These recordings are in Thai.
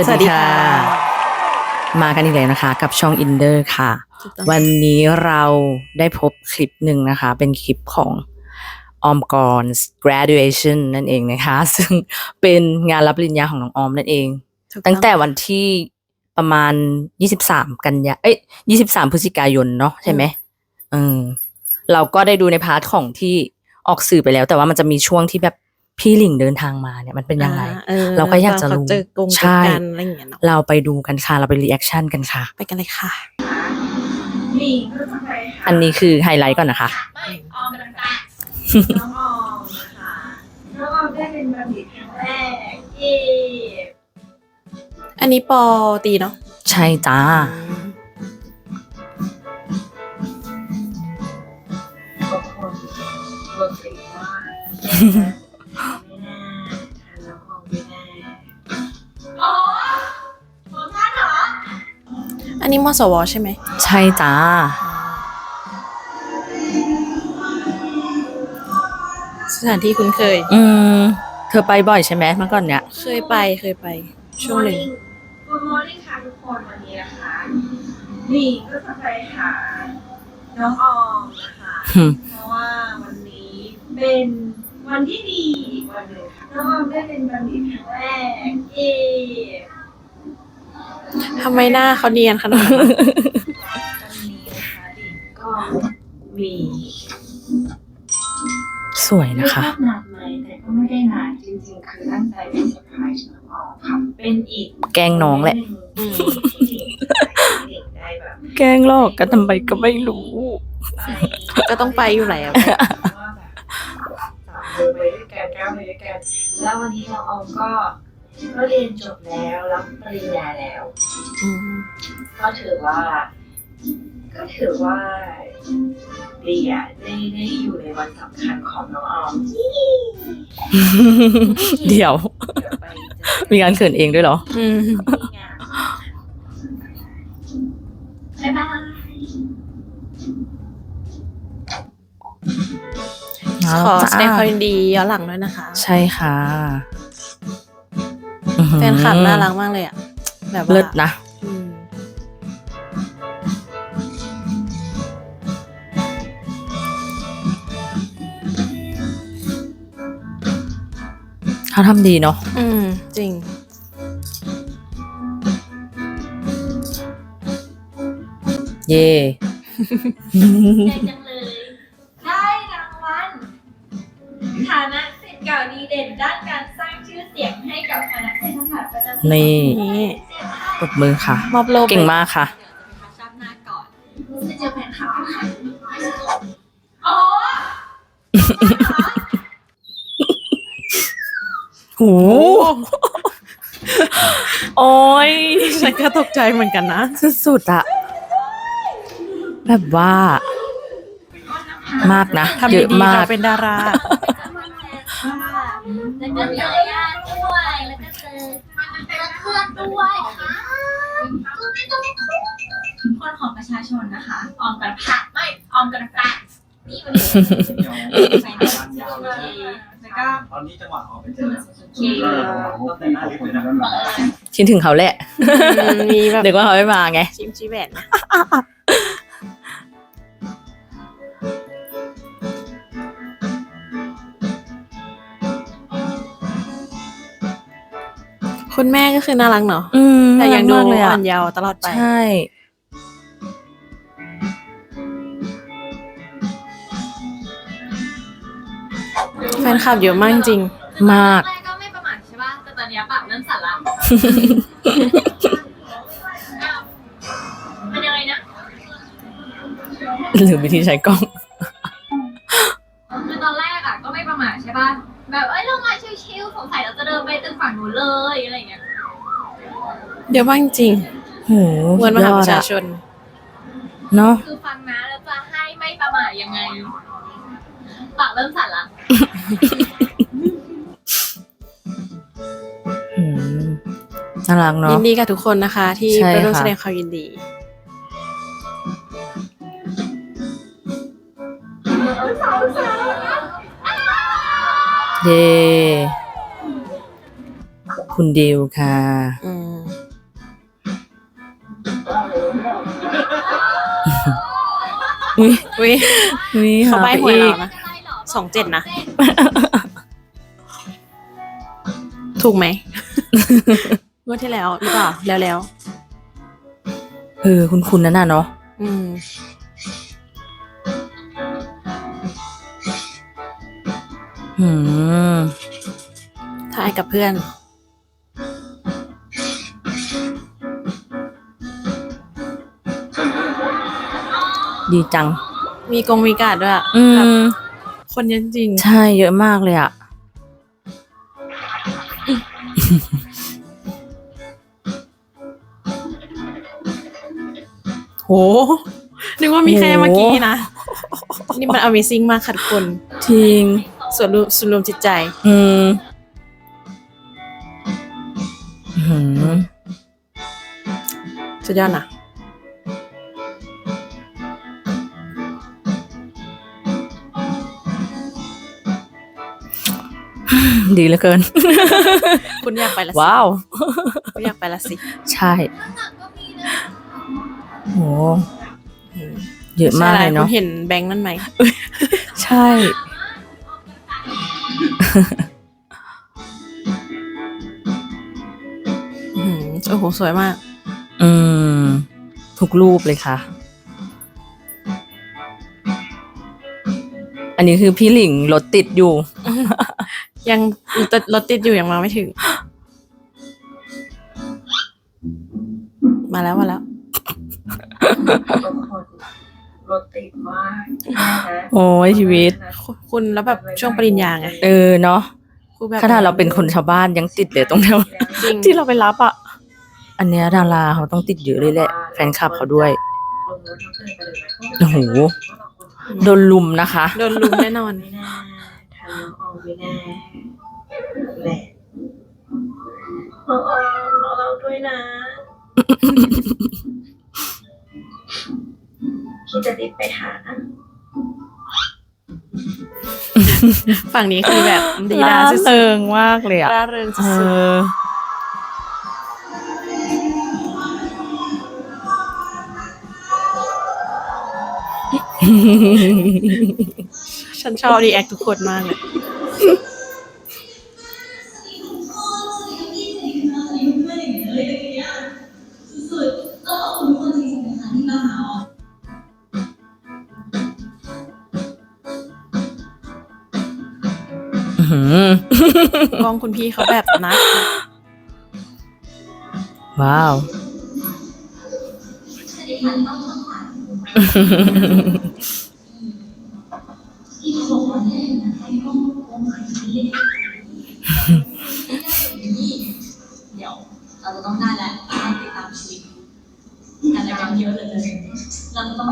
วัสดีค่ะ มากันอีกแล้วนะคะ กับช่อง Inder ค่ะถูกต้องวันนี้เราได้พบคลิปหนึ่งนะคะ เป็นคลิปของออมกร graduation นั่นเองนะคะ ซึ่งเป็นงานรับปริญญาของน้องออมนั่นเองถูกตั้งแต่วันที่ประมาณ23กันยาเอ้ย23พฤศจิกายนเนาะใช่ไหมเออเราก็ได้ดูในพาร์ทของที่ออกสื่อไปแล้ว แต่ว่ามันจะมีช่วงที่แบบ พี่หลิงเดินทางมาเนี่ยมันเป็นยังไงอ่อเราก็อยากจะรู้เขเจอกงเจใช่อกันอะไรอย่างเงี้ยเนาะเราไปดูกันค่ะ เราไปรีแอคชั่นกันค่ะ ไปกันเลยค่ะนี่ก็จะไปค่ะอันนี้คือไฮไลท์ก่อนนะคะไม่ออมกำลังกะน้องออมนะคะน้องออมได้เป็นบัณฑิตครั้งแรกเย่อันนี้ปอตีเนาะใช่จ้าบางคนรวมถึงว่าไนนี้มสวใช่ไหม ใช่จ้า สถานที่คุ้นเคย อืม เธอไปบ่อยใช่ไหมเมื่อก่อนเนี่ยเคยไปเคยไป ช่วงหนึ่งกูดมอร์นิ่งค่ะทุกคนวันนี้นะคะนี่ก็จะไปหาน้องออมนะคะ หึ เพราะว่าวันนี้เป็นวันที่ดีอีกวันหนึ่งค่ะน้องออมได้เป็นบัณฑิตครั้งแรกเย่ ทำไมหน้าเขาเนียนขนาดนั้นวันนี้นะคะดิก็มีสวยนะคะไม่ชอบนานไหมแต่ก็ไม่ได้นานจริงๆ คือตั้งใจเป็นเซอร์ไพรส์น้องออมค่ะเป็นอีกแกล้งน้องแหละ อืมที่เด็กได้แบบแกล้งลอกกันทำไมก็ไม่รู้ ไปก็ต้องไปอยู่แล้ว ว่าแบบสามคนไปด้วยกันก้าวไปด้วยกันแล้ววันนี้น้องออมก็ ก็เรียนจบแล้วรับปริญญาแล้วอืมก็ถือว่า ก็ถือว่าดีอะได้ได้อยู่ในวันสำคัญของน้องออมเดี๋ยวเดี๋ยวไปเจอมีการเขินเองด้วยเหรออืมที่งานบ๊ายบายขอแสดงความยินดีย้อนหลังด้วยนะคะ ใช่ค่ะอื้อหือ แฟนคลับน่ารักมากเลยอะ แบบว่าเลิศนะอืมเขาทำดีเนาะอืม จริง เย่ใจจังเลย ได้รางวัลฐานะศิษย์เก่าดีเด่นด้านการส ร้างชื่อเสียงให้กับคณะเศรษฐศาสตร์ประจำปีนี่ นี่ปรบมือค่ะ มอบโลเก่งมากค่ะเดี๋ยวจะไปทัชชับหน้าก่อนจะเจอแฟนคลับกันค่ะอ๋อหูโอ้ยฉันก็ตกใจเหมือนกันนะ สุดๆอะแบบว่า มากนะทำเยอะดีๆมาเรากเป็นดารา แล้วก็เจอญา ด้วยค่ะคนของประชาชนนะคะ ออมกันผักไม่ ออมกันแฟกนี่วันนี้ใส่ในวันยาวเลยแล้วก็ตอนนี้จังหวะออกไปเจอเคตั้งแต่หน้าลิฟต์เลยนะคิดถึงเขาแหละอืมมีแบบเด็กว่าเขาไม่มาไง ชิมชีแหวนนะ คุณแม่ก็คือน่ารักเนาะอืมแต่ยังดูน่ารักมากเลยอ่อะอนเยาว์ตลอดไป ใช่ แฟนคลับเยอะมากจริง มาก แรกก็ไม่ประมาทใช่ป่ะ แต่ตอนเนี้ยปากเริ่มสั่นละ อ้าวมันยังไงนะ หรือวิธีใช้กล้อง คือตอนแรกอะก็ไม่ประมาทใช่ป่ะ แบบเอ้ยลงมาชิว ไปตึกฝั่งนู้นเลยอะไรอย่างเงี้ยเยอะมากจริงโหมวลมหาประชาสุดยอดชอะนเนาะคือฟังนะแล้วจะให้ไม่ประมาทยังไงปากเริ่มสั่นละอืมน่ารักเนาะยินดีกับทุกคนนะคะ ที่ใช่ไปร่วมค่ะ แสดงความยินดี เย่ คุณดิวค่ะ อืมวิวิเขาไปหวยหรอนะสองเจ็ดนะ ถูกไหมเมื่อที่แล้วหรือเปล่าแล้วแล้วเออ คุณคุณนั่นน่ะเนาะอืมถ่ายกับเพื่อน ดีจัง มีกงมีการ์ดด้วยอะอืแบบมคนเยอะจริง ใช่เยอะมากเลยอะ โห นึกว่ามีแค่โห เมื่อกี้นะ นี่มัน Amazing มากค่ะทุกคนจริง ส่วนรวมส่วนรวมจิตใจ อืมอื้อหือสุดยอดนะ ดีเหลือเกิน คุณอยากไปละสิว้าว คุณอยากไปละสิใช่โหเยอะมากใช่เลยคุเนาะณเห็นแบงค์นั่นไหมใช่อื้อหือโอ้โห สวยมาก อืม ทุกรูปเลยค่ะ อันนี้คือพี่หลิงรถติดอยู่ ยังรถรถติดอยู่ยังมาไม่ถึง มาแล้วมาแล้วรถติดมากแน่นะโอ้ยชีวิต คุณแล้วแบบช่วงปริญญาไงเออเนาะคือแบบขนาดเราเป็นคนชาวบ้านยังติดเลยตรงแถวจริงที่เราไปรับอะ อันเนี้ยดาราเขาต้องติดเยอะเลยแหละ แฟนคลับเขาด้วย โอ้โห โดนลุมนะคะ โดนลุมแน่นอน ไม่น่าทำ น้องออมไม่น่าแหละน้องออมรอเราด้วยนะ พี่จะรีบไปหา ฝั่งนี้คือแบบดีดาล่าสุดเริงมากเลยอะๆร่าเริงเอสุดอๆ ฉันชอบดีแอคทุกคนมากเลย อื้อหือกล้องคุณพี่เขาแบบนะว้าว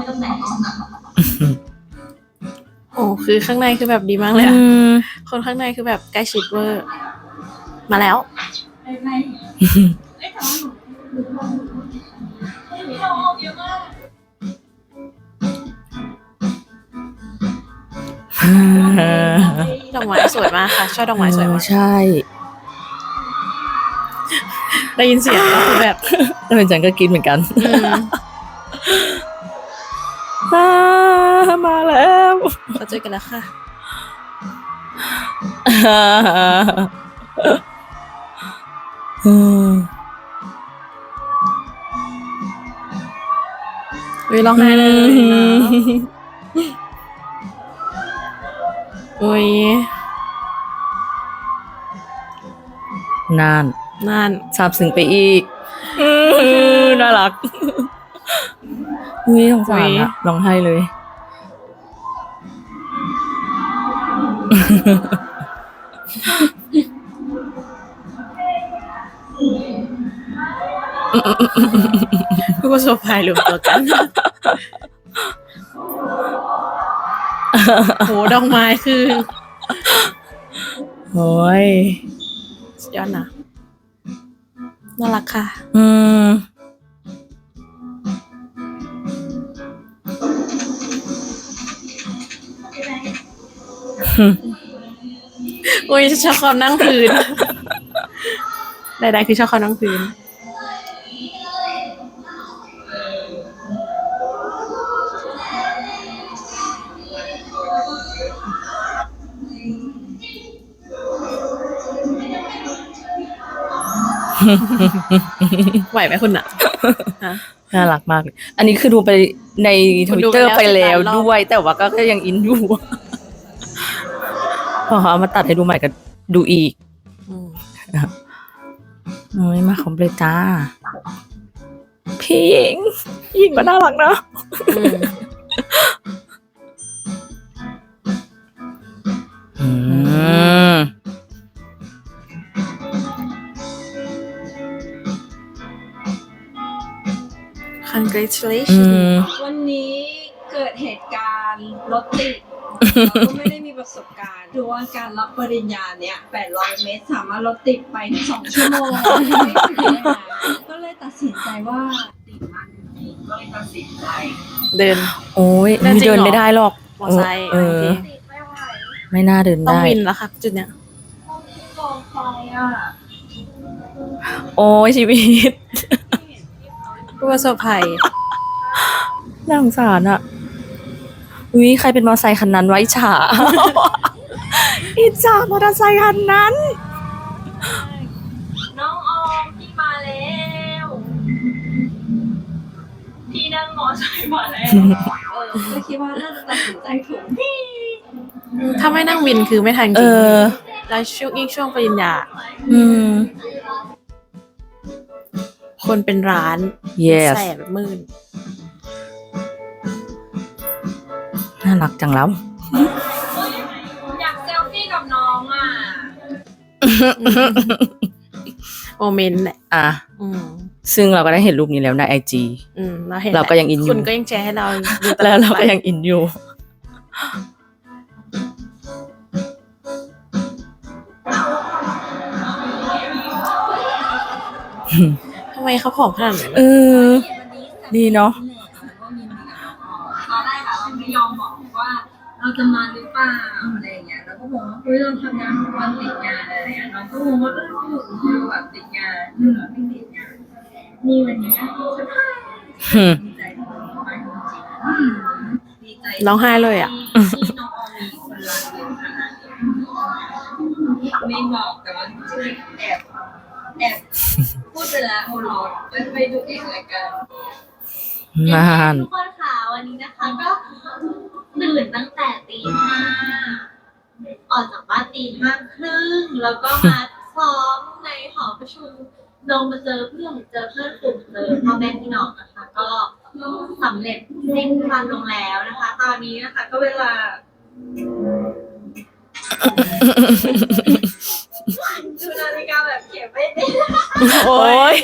ต้องไม่ต้องแต่งกล้องหนักโอ้คือข้างในคือแบบดีมากเลยอือะมคนข้างในคือแบบใกล้ชิดเวอร์ มาแล้ว ไม่ไม่ไม่ทำหนูพี่น้องเยอะมากดอกไม้สวยมากค่ะชอบดอกไม้สวยเอมาอกใช่ได้ยินเสียงก็คือแบบ แล้วเป็นฉันก็กินเหมือนกัน อืม อ่ามาแล้วเราเจอกันแล้วค่ะอืมเฮ้ยร้องไห้เลยนะโอ้ยนานนั่นซาบซึ้งไปอีกอื้อน่ารัก อุ้ยสงสารอะร้องไห้เลย ผู้ประสบภัยรวมตัวกันโหดอกไม้คือโอ้ยสุดยอดนะน่ารักค่ะ อืม อุ้ยชอบความนั่งพื้นใดๆคือชอบความนั่งพื้นไหวไหมคุณอะน่ารักมากอันนี้คือดูไปในทวิตเตอร์ไปแล้วด้วย แต่ว่าก็ยังอินอยู่ พอเขาเอามาตัดให้ดูใหม่ก็ดูอีกอืมเอ้ยมาคอมเพลจ้า พี่หญิงพี่หญิงก็น่ารักนะอืมอืมคันเกรชเลอืชั่นมวันนี้เกิดเหตุการณ์รถติด เราก็ไม่ได้มีประสบการณ์ดูว่าการรับปริญญาเนี่ย 800 เมตรสามารถรถติดไปถึง2ชั่วโมงก็เลยตัดสินใจว่าติดมากจริงๆก็เลยตัดสินใจเดิน โอ้ยเดินจริงเดินเหรอไม่ได้หรอกมอไซค์เออโอเคติดไม่ไหวไม่น่าเดินต้องได้ วินแล้วค่ะ จุดเนี้ยกองไฟอะโอ้ยชีวิตผู้ประสบภัยน่าสงสารอะ อุ้ยใครเป็นมอเตอร์ไซคันนั้นไว้ฉา อิจฉามอเตอร์ไซคันนั้น น้องออมพี่มาแล้วพี่นั่งมอไซค์มาแล้วเออก็คิดว่าน่าจะตัดสินใจถูกถ้าไม่นั่งวินคือไม่ทันจเอริงอแล้วช่วงยิ่งช่วงปริญญา อืม คนเป็นร้าน yes แสนหมื่น น่ารักจังแล้ว อยากเซลฟี่กับน้องอะ โมเมนต์แหละอะ อืมซึ่งเราก็ได้เห็นรูปนี้แล้วในไอจี อืมเราเห็นเราก็ยังอินอยู่ คุณก็ยังแชร์ให้เราดูตอดแล้วเราก็ยังอินอยู่ ทำไมเขาผอมขนาดนั้นเออ ดีเนาะ ตอนแรกอะเราไม่ยอมบอกว่า เราจะมาหรือเปล่าอะไรอย่างเงี้ยเราก็บอกว่าเฮ้ยเราทำงานทุกวันติดงานอะไรอย่างเงี้ยน้องก็งงว่าเออหนูคือแบบติดงานหนูไม่ติดงานนี่วันนี้สุดท้ายอืมดีใจที่น้องมาจริงๆดีใจร้องไห้เลยอะ ที่น้องออมมีคนรักเยอะขนาดนี้ไม่บอกแต่ว่าชื่อแอบแอบพูดไปแล้วโอ้โหไปไปดูเองละกัน นาน ทุกคนค่ะวันนี้นะคะก็ ตื่นตั้งแต่ตีห้าออกจากบ้านตีห้าครึ่ง แล้วก็มาซ้อมในหอประชุมลงมาเจอเพื่อนเจอเพื่อนกลุ่มเจอพ่อแม่พี่น้องนะคะ ก็สำเร็จสิ้นวันลงแล้วนะคะ ตอนนี้นะคะ ก็เวลาดูนาฬิกาแบบเขียนไม่ได้โอ้ย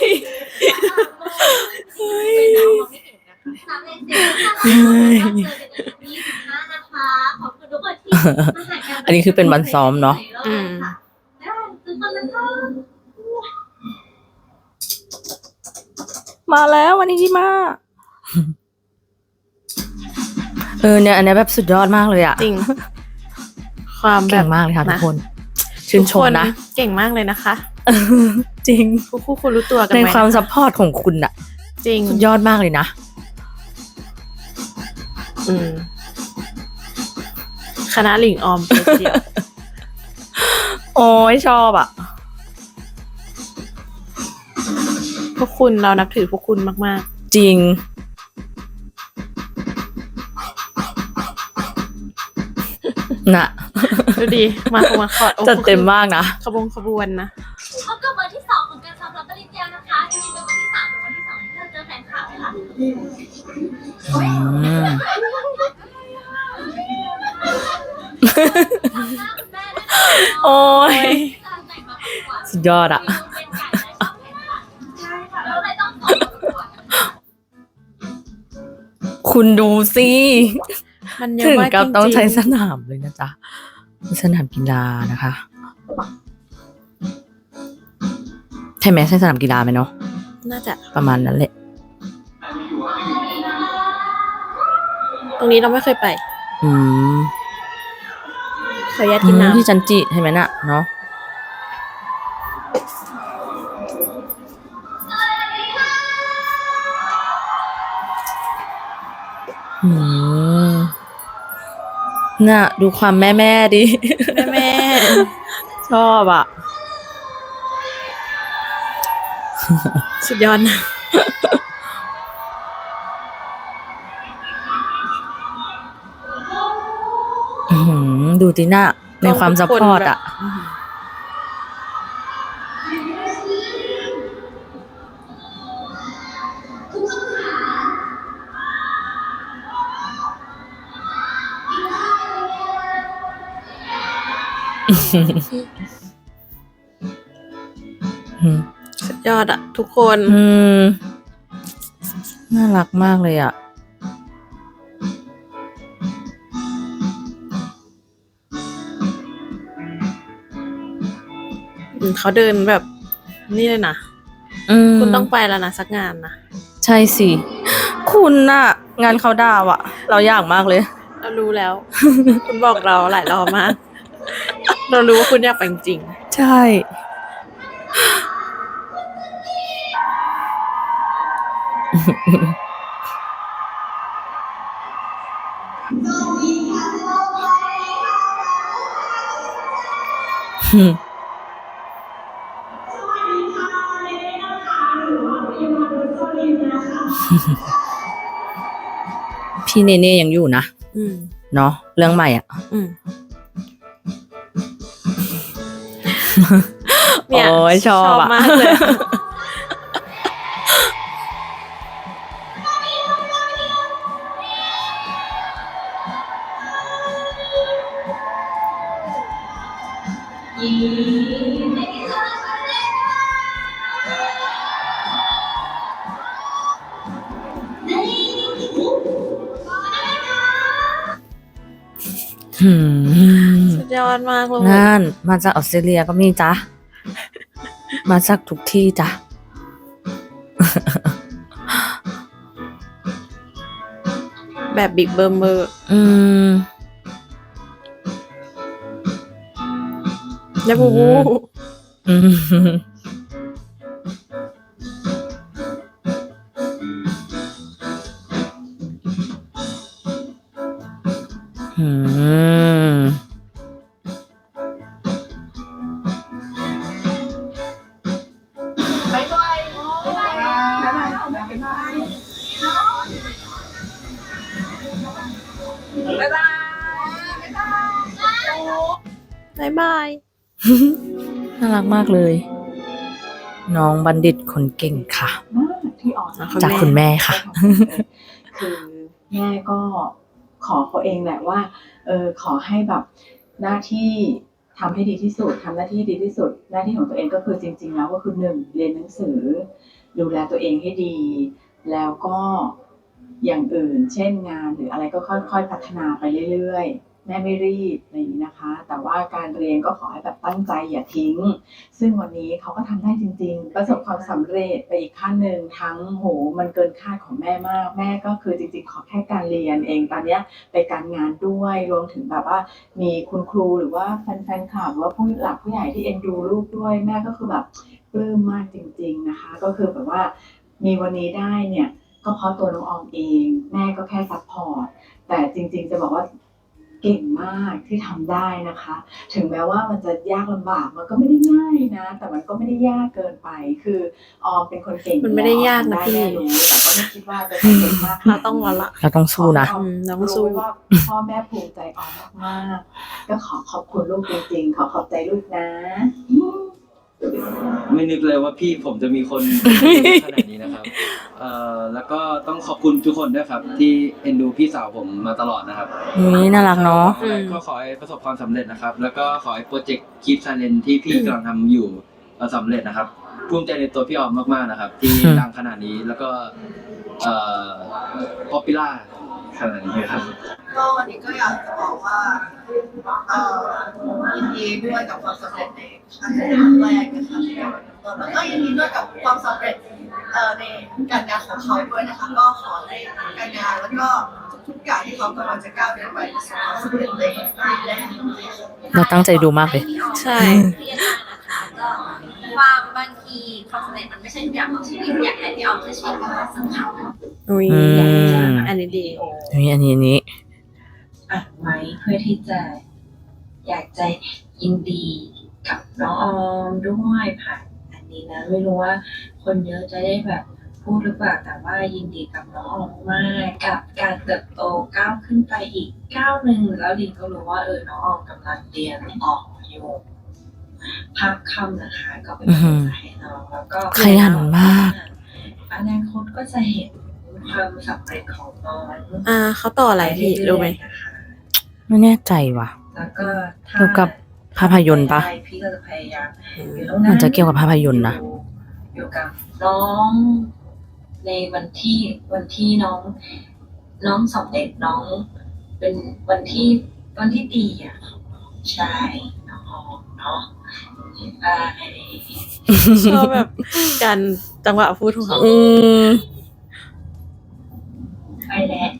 สามเอ็ดสิบนะคะเจอกัน อันนี้คือเป็นวันซ้อมเนาะอืมได้ทุกคนนะคะมาแล้ววันนี้ที่มาเออเนี่ยอันเนี้ยแบบสุดยอดมากเลยอะจริง ความแบเก่บงมากเลยค่ะทุนะกคน ชื่นชมทุกนะเก่งมากเลยนะคะเออจริงคู่คู่คุณรู้ตัวกันในไหมความซัพพอร์ตของคุณอะจริงสุดยอดมากเลยนะ อืม คณะหลิงออมไปทีเดียวโอ้ยชอบอะพวกคุณเรานับถือพวกคุณมาก จริง น่ะ ๆ ดูดี มาขบวนขอดโอ้โหจัดเต็มมากนะ ขบวนขบวนนะ พบกับวันที่สองของการซ้อมรับปริญญานะคะจริงๆเป็นวันที่สามเป็นวันที่สองที่เราเจอแฟนคลับค่ะ อืม ทำหน้าคุณแม่ด้วยนะ โอ้ยแต่งมาประกวดสุดยอดอะเป็นไก่และชอบแข่งขันใช่ค่ะเราเลยต้องส่งประกวดนะคะคุณดูสิมันเยอะถึงมากกับจริงๆต้องใช้สนามเลยนะจ๊ะมีสนามกีฬานะคะใช่ไหมใช่สนามกีฬาไหมเนาะน่าจะประมาณนั้นแหละ ตรงนี้เราไม่เคยไป อืม ขออนุญาตอืกินมน้ำที่จันจิใช่ไหมน่ะเนาะอืมน่ะ ดูความแม่แม่ๆดิแม่แม่ชอบอะ สุดยอดนะ ดูติน่าในความซัพพอร์ตอะอืมสุดยอดอะทุกคน อืม น่ารักมากเลยอะ เขาเดินแบบนี่เลยนะอืมคุณต้องไปแล้วนะสักงานนะใช่สิ คุณน่ะ งานเขาดาวอะเราอยากมากเลย เรารู้แล้ว คุณบอกเราหลายรอบมาก เรารู้ว่าคุณอยากไปจริงใช่ พี่เนเน่ยังอยู่นะๆอืม เนาะเรื่องใหม่อะ อืม เนี่ยโอ้ยชอบอะ มากเลยอะ สุดยอดมากเลยนั่น มาจากออสเตรเลียก็มีจ้ะ มาจากทุกที่จ้ะ แบบบิ๊กเบิร์มเบอร์อืม แล้วบูอื บายบาย น่ารักมากเลย น้องบัณฑิตคนเก่งค่ะมากที่ออกอะจากคุณแม่ค่ะ คือแม่ก็ขอเขาเองแหละว่า เออขอให้แบบหน้าที่ทำให้ดีที่สุดทำหน้าที่ดีที่สุด หน้าที่ของตัวเองก็คือจริง ๆ แล้วก็คือหนึ่งเรียนหนังสือ ดูแลตัวเองให้ดี แล้วก็อย่างอื่น เช่นงานหรืออะไรก็ค่อยๆ พัฒนาไปเรื่อยๆ แม่ไม่รีบอะไรอย่างนี้นะคะ แต่ว่าการเรียนก็ขอให้แบบตั้งใจอย่าทิ้ง ซึ่งวันนี้เขาก็ทำได้จริง ๆ ประสบความสำเร็จไปอีกขั้นหนึ่งทั้งโหมันเกินคาดของแม่มาก แม่ก็คือจริง ๆ ขอแค่การเรียนเองตอนเนี้ยไปการงานด้วยรวมถึงแบบว่า มีคุณครูหรือว่าแฟนๆคลับหรือว่าผู้หลักผู้ใหญ่ที่เอ็นดูลูกด้วย แม่ก็คือแบบปลื้มมากจริง ๆนะคะ ก็คือแบบว่า มีวันนี้ได้เนี่ยก็เพราะตัวน้องออมเอง แม่ก็แค่ซัพพอร์ตแต่จริง ๆ จะบอกว่าเก่งมากที่ทำได้นะคะ ถึงแม้ว่ามันจะยากลำบากมันก็ไม่ได้ง่ายนะ แต่มันก็ไม่ได้ยากเกินไป คือออมเป็นคนเก่งมันไม่ได้ยากนะทำพี่แน่รู้แต่ก็ไม่คิดว่าจะสำเร็จมากเราต้องรอละเราต้องสู้นะขออืมน้องรู้สู้ไว้ว่าพ่อแม่ภูมิใจออมมากๆก็ขอขอบคุณลูกจริงๆ ขอขอบใจลูกนะ ไม่นึกเลยว่าพี่ผมจะมีคน ขนาดนี้นะครับเอ่อแล้วก็ต้องขอบคุณทุกคนด้วยครับ ที่เอ็นดูพี่สาวผมมาตลอดนะครับ นี่น่ารักเนาะ อืม ก็ขอให้ประสบความสำเร็จนะครับ แล้วก็ขอให้โปรเจกต์ Keep Silent ที่พี่กำลังทำอยู่เอ่อสำเร็จนะครับ ภูมิใจในตัวพี่ออมมากๆนะครับ ที่อืม ดังขนาดนี้แล้วก็เอ่อ popular ขนาดนี้ครับ ก็วันนี้ก็อยากจะบอกว่าเอ่อยินดีด้วยกับความสำเร็จในครั้งแรกนะคะที่ได้รับเริ่มต้นแล้วก็ยินดีด้วยกับความสำเร็จเอ่อในการงานของเขาด้วยนะคะก็ขอให้การงานแล้วก็ทุกๆอย่างที่เขากำลังจะก้าวเดินไปประสบความสำเร็จในปีแรกนี้ค่ะเราตั้งใจดูมากเลย ใช่เครียดมากนะคะก็ความบางทีความสำเร็จมันไม่ใช่ทุกอย่างของชีวิตอยากให้พี่ออมใช้ชีวิตเป็นความสำคัญ อุ้ยอืมอั นนี้ดีนี่อันนี้อันนี้อัดไว้เพื่อที่จะ อยากจะยินดีกับน้องออมด้วยผ่านอันนี้นะไม่รู้ว่า คนเยอะจะได้แบบพูดหรือเปล่าแต่ว่ายินดีกับน้องออกมากกับการเติบโตก้าวขึ้นไปอีกก้าวหนึ่งแล้วลินก็รู้ว่าเออน้องออกกำลังเรียนต่ออยู่ภาคค่ำนะคะก็เป็นกำลังใจให้น้องแล้วก็ขยันมากอนาคตก็จะเห็น ความสำเร็จของน้องอ่าเขาต่ออะไรพี่รู้ไหมนะคะไม่แน่ใจว่ะ แล้วก็ถ้าเกี่ยวกับภาพยนตร์ปะได้พี่ก็จะพยายามอยู่ตรงมันจะเกี่ยวกับภาพยนตร์นะอยู่กับน้องในวันที่วันที่น้อง น้องสำเร็จน้อง เป็นวันที่วันที่ดีอะใช่น้องเนาะอ่าชอบแบบการจังหวะพูดของเขา อืมไปแล้ว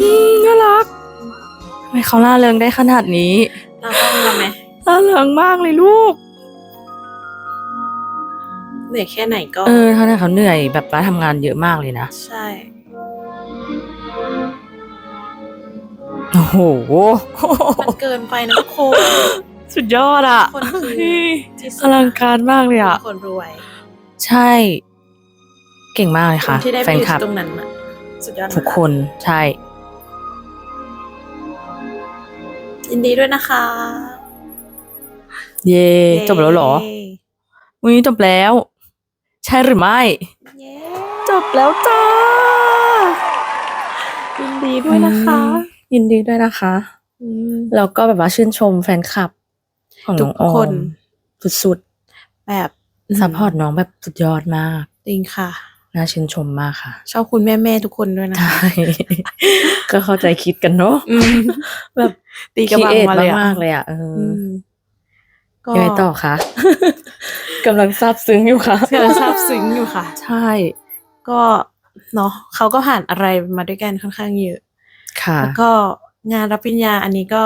อืมน่ารักทำไมเขาล่าเริงได้ขนาดนี้เราต้องทำไหมล่าเริงมากเลยลูก เหนื่อยแค่ไหนก็เออเขาเนี่ยเขาเหนื่อยแบบว่าทำงานเยอะมากเลยนะ ใช่ โอ้โห มันเกินไปนะทุกคน สุดยอดอะคนคือเฮ้ยที่สุดอลังการมากเลยอะ คนรวย ใช่ เก่งมากเลยคค่ะนที่ได้ไปแฟนอยู่คลับ ตรงนั้นอะสุดยอดมากทุกคนใช่ ยินดีด้วยนะคะเย่จบแล้วเหรอเย้อุ้ยจบแล้ว ใช่หรือไม่ เย้จบแล้วจ้ายินดีด้วยนะคะ ยินดีด้วยนะคะอืมแล้วก็แบบว่าชื่นชมแฟนคลับ ของน้องอทุกอคมนสุดแบบๆ ซัพพอร์ตน้องแบบสุดยอดมาก จริงค่ะ น่าชื่นชมมากค่ะ ชอบคุณแม่แม่ๆทุกคนด้วยนะ ใช่คะก็เข้าใจคิดกันเนาะอืมแบบตีกระบังมาเลยอะมากๆเลยอะเอออือมก็ยังไงต่อคะกำลังซาบซึ้งอยู่ค่ะกำลังซาบซึ้งอยู่ค่ะ ใช่ ก็เนาะเขาก็ผ่านอะไรมาด้วยกันค่อนข้างเยอะ ค่ะ แล้วก็งานรับปริญญาอันนี้ก็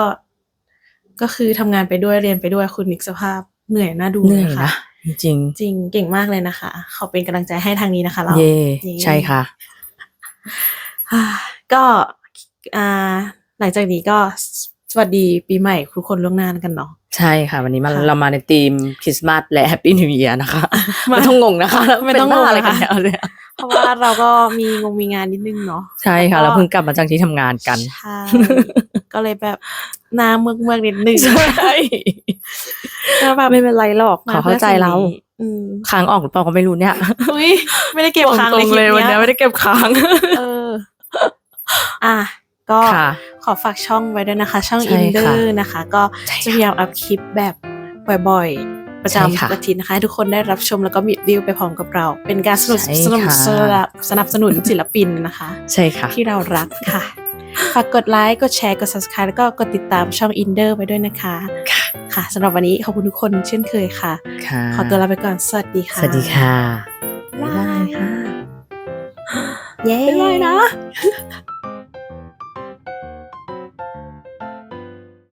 ก็คือทำงานไปด้วยเรียนไปด้วยคุณนิกสภาพเหนื่อยน่าดูเหนื่อยลนะ จริง จริงเก่งมากเลยนะคะ ขอเป็นกำลังใจให้ทางนี้นะคะ เราเย่ใช่ค่ะ ก็หลังจากนี้ก็สวัสดีปีใหม่ทุกคนล่วงหน้ากันเนาะใช่ค่ะ วันนี้มาเรามาในธีมคริสต์มาสและแฮปปี้นิวเอียร์นะคะไม่ต้องงงนะคะ ไม่ต้องงงอะไรกันแล้วเลย เพราะว่าเราก็มีงงมีงานนิดนึงเนาะใช่ค่ะแล้วก็เราเพิ่งกลับมาจากที่ทำงานกัน ใช่ก็เลยแบบหน้าเมือกเมือกๆนิดนึงใช่ก็แบบไม่เป็นไรหรอกเขาเข้าใจเรามพื่อสิ่งนี้อืมค้างออกหรือเปล่าก็ไม่รู้เนี่ยอุ้ยไม่ได้เก็บค้างตรงๆเลยควันลิปนี้ไม่ได้เก็บค้างเออ อะก็ค่ะ ขอฝากช่องไว้ด้วยนะคะ ช่องใช่อินเดอค่ะ ร์นะคะ ก็ใช่ค่ะจะพยายามอัพคลิปแบบบ่อยๆ ประใช่จำค่ะทุกอาทิตย์นะคะ ให้ทุกคนได้รับชมแล้วก็มีวิวไปพร้อมกับเรา เป็นการสนับใช่สนุนค่ะสนับสนับสนุนศิลปินนะคะ ใช่ค่ะ ที่เรารักค่ะฝากกดไลค์ กดแชร์ กด subscribe แล้วก็กดติดตามช่องอินเดอร์ไว้ด้วยนะคะค่ะค่ะสำหรับวันนี้ขอบคุณทุกคนเช่นเคยค่ะค่ะ ขอตัวลาไปก่อน สวัสดีค่ะ สวัสดีค่ะบ๊ายบายค่ะ เย้บ๊ายบายนะ